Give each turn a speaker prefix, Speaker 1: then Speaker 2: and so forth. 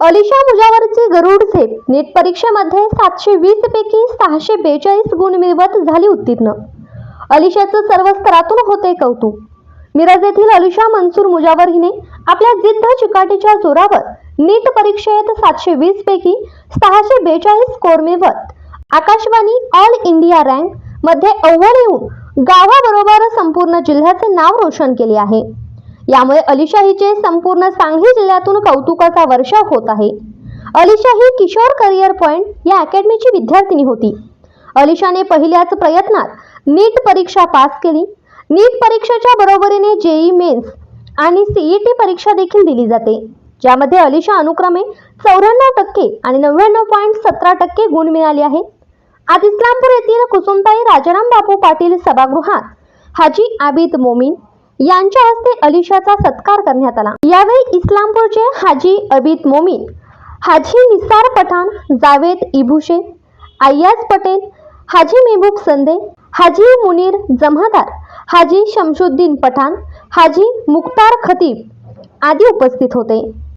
Speaker 1: अलिशा मुजावरची गरुड झेप नीट परीक्षेमध्ये सातशे वीस पैकी सहाशे बेचाळीस गुण मिळवत झाली उत्तीर्ण. अलिशाचं सर्व स्तरातून होते कौतुक. मिरज येथील अलिशा मनसूर मुजावर हिने आपल्या जिद्द चिकाटीच्या जोरावर नीट परीक्षेत सातशे वीस पैकी सहाशे बेचाळीस स्कोर मिळवत आकाशवाणी ऑल इंडिया रँकमध्ये अव्वल येऊन गावाबरोबर संपूर्ण जिल्ह्याचे नाव रोशन केले आहे. यामुळे अलिशाहीचे संपूर्ण सांगली जिल्ह्यातून कौतुकाचा वर्षाव होत आहे. अलिशा ही किशोर करिअर पॉइंट या अकॅडमीची विद्यार्थिनी होती. अलिशाने पहिल्याच प्रयत्नात नीट परीक्षा पास केली. नीट परीक्षेच्या बरोबरीने जेई मेन्स आणि सीईटी परीक्षा देखील दिली जाते. ज्यामध्ये अलिशा अनुक्रमे चौऱ्याण्णव टक्के आणि नव्याण्णव पॉईंट सतरा टक्के गुण मिळाले आहेत. आज इस्लामपूर येथील कुसुमताई राजाराम बापू पाटील सभागृहात हाजी आबिद मोमीन यांच्या हस्ते अलिशाचा सत्कार करण्यात आला. यावेळी इस्लामपूरचे हाजी अबित मोमीन हाजी निसार पठाण जावेद इभुशे अय्याज पटेल हाजी मेहबूब संदे हाजी मुनीर जमादार हाजी शमशुद्दीन पठाण हाजी मुख्तार खतीब आदी उपस्थित होते.